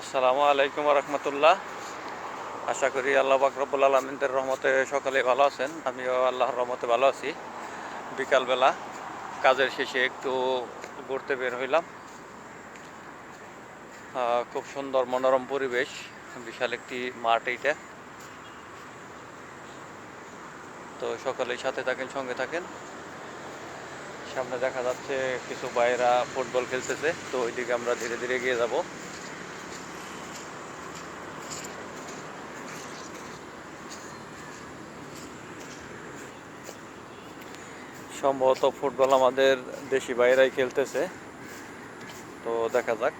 আসসালামু আলাইকুম রহমতুল্লাহ। আশা করি আল্লাহ বাকরবুল আলমিনদের রহমতে সকালে ভালো আছেন। আমিও আল্লাহর রহমতে ভালো আছি। বিকালবেলা কাজের শেষে একটু ঘুরতে বের হইলাম। খুব সুন্দর মনোরম পরিবেশ, বিশাল একটি মাঠ এইটা। তো সকালেই সাথে থাকেন, সঙ্গে থাকেন। সামনে দেখা যাচ্ছে কিছু বাইরা ফুটবল খেলতেছে, তো ওইদিকে আমরা ধীরে ধীরে এগিয়ে যাব। সম্ভবত ফুটবল আমাদের দেশি বাইরাই খেলতেছে। তো দেখা যাক।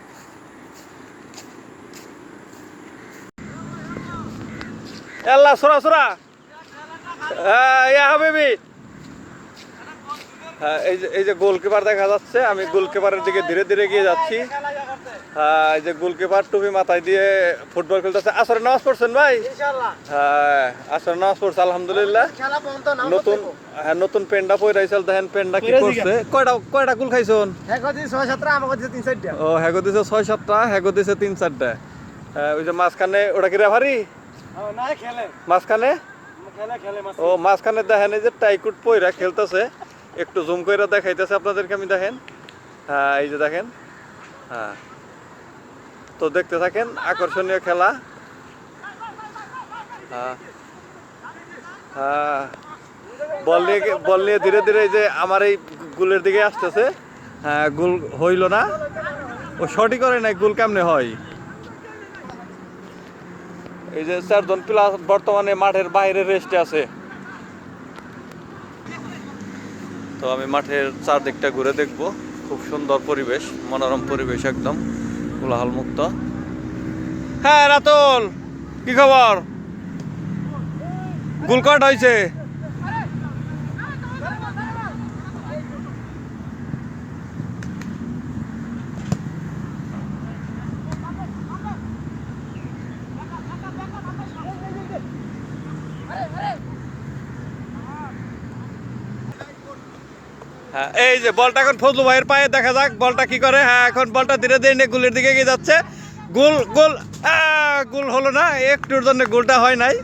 আল্লাহ সোরা সোরা। হ্যাঁ ইয়া হাবিবি। এই যে এই যে গোলকিপার দেখা যাচ্ছে আমি গোলকিপারের দিকে ধীরে ধীরে গিয়ে যাচ্ছি। হ্যাঁ এই যে গোলকিপার টুপি মাথায় দিয়ে ফুটবল খেলতেছে। আসরে নামাজ পড়ছেন ভাই? হ্যাঁ আসরে নামাজ পড়ছে আলহামদুলিল্লাহ। নতুন হ্যাঁ নতুন পেন্ডা পরে আইসাল দেখেন পেন্ডা কি করছে কয়টা কয়টা গোল খাইছন? ও হ্যাগো দিছে ছয় সাতটা হ্যাগো দিছে তিন চারটা। হ্যাঁ, ওই যে মাঝখানে ওটা কি রেফারি মাঝখানে? ও মাঝখানে দেখেন এই যে টাইকুট পয়রা খেলতেছে। একটু জুম করে দেখাইতেছে আপনাদেরকে আমি দেখেন। হ্যাঁ এই যে দেখেন। হ্যাঁ। তো দেখতে থাকেন, আকর্ষণীয় খেলা। হ্যাঁ। হ্যাঁ। বল নিয়ে বল নিয়ে ধীরে ধীরে যে আমার এই গুলের দিকে আসতেছে। হ্যাঁ গুল হইল না। ও সঠিক করে নাই, গুল কেমনে হয়? এই যে চারজন প্লাস বর্তমানে মাঠের বাইরে রেস্টে আছে। তো আমি মাঠের চারদিকটা ঘুরে দেখব। খুব সুন্দর পরিবেশ, মনোরম পরিবেশ একদম, কোলাহল মুক্ত। হ্যাঁ রাতুল, কি খবর? গুলকট হয়েছে এই যে বলটা এখন ফজলু ভাইয়ের পায়ে দেখা যাক বলটা কি করে। হ্যাঁ এখন বলটা ধীরে ধীরে গুলের দিকে এগিয়ে যাচ্ছে। গোল গোল আহ, গোল হলো না একটুর জন্য গোলটা হয় নাই।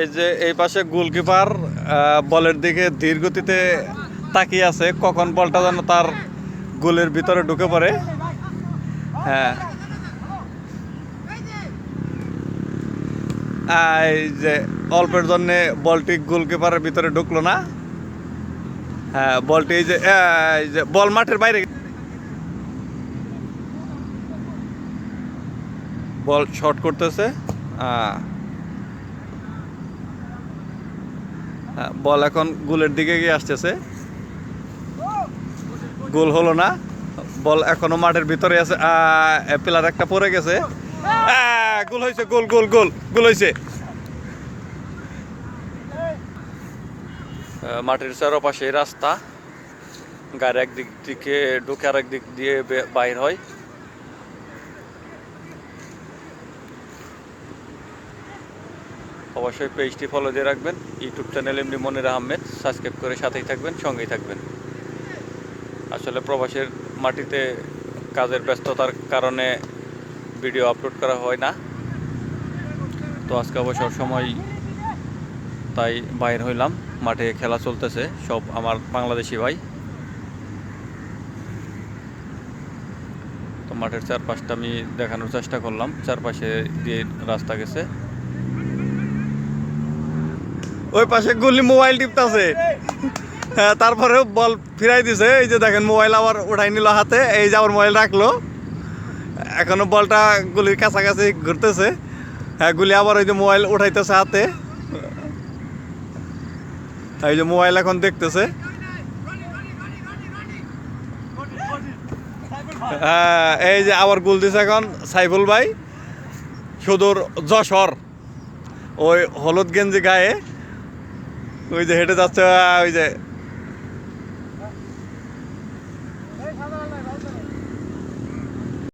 এই যে এই পাশে গোলকিপার বলের দিকে ধীর গতিতে তাকিয়ে আছে। কখন বলটা যেন তার গোলের ভিতরে ঢুকে পড়ে। হ্যাঁ আহ, এই যে অল্পের জন্য বলটি গোলকিপারের ভিতরে ঢুকলো না। হ্যাঁ বলটি এই যে এই বল মাঠের বাইরে। বল শর্ট করতেছে। হ্যাঁ, বল এখন গোলের দিকে গিয়ে আসতেছে। গোল হলো না। বল এখনও মাঠের ভিতরে আছে। পিলার একটা পড়ে গেছে। গোল হয়েছে, গোল গোল গোল গোল হয়েছে। মাটির চারপাশে রাস্তা। গাড়ি একদিক থেকে ঢুকে আর দিক দিয়ে বাইর হয়। অবশ্যই পেজটি ফলো দিয়ে রাখবেন। ইউটিউব চ্যানেল এমনি মনির আহমেদ। সাবস্ক্রাইব করে সাথেই থাকবেন, সঙ্গেই থাকবেন। আসলে প্রবাসের মাটিতে কাজের ব্যস্ততার কারণে ভিডিও আপলোড করা হয় না। তো আজকে অবসর সময় তাই বাইর হইলাম, মাঠে খেলা চলতেছে, সব আমার বাংলাদেশি ভাই। তো মাঠের চারপাশটা আমি দেখানোর চেষ্টা করলাম, চারপাশে দিয়ে রাস্তা গেছে। ওই পাশে গুলি মোবাইল টিপতেছে। হ্যাঁ তারপরেও বল ফিরাই দিছে, এই যে দেখেন মোবাইল আবার উঠাই নিল হাতে, এই যে আবার মোবাইল রাখল। এখনও বলটা গুলির কাছাকাছি ঘুরতেছে। হ্যাঁ গুলি আবার ওই যে মোবাইল উঠাইতেছে হাতে। এই যে মোবাইল এখন দেখতেছে। হ্যাঁ, এই যে আবার গুল দিছে এখন সাইফুল ভাই। সুদূর যশোর। ওই হলুদ গেঞ্জি গায়ে। ওই যে হেঁটে যাচ্ছে ওই যে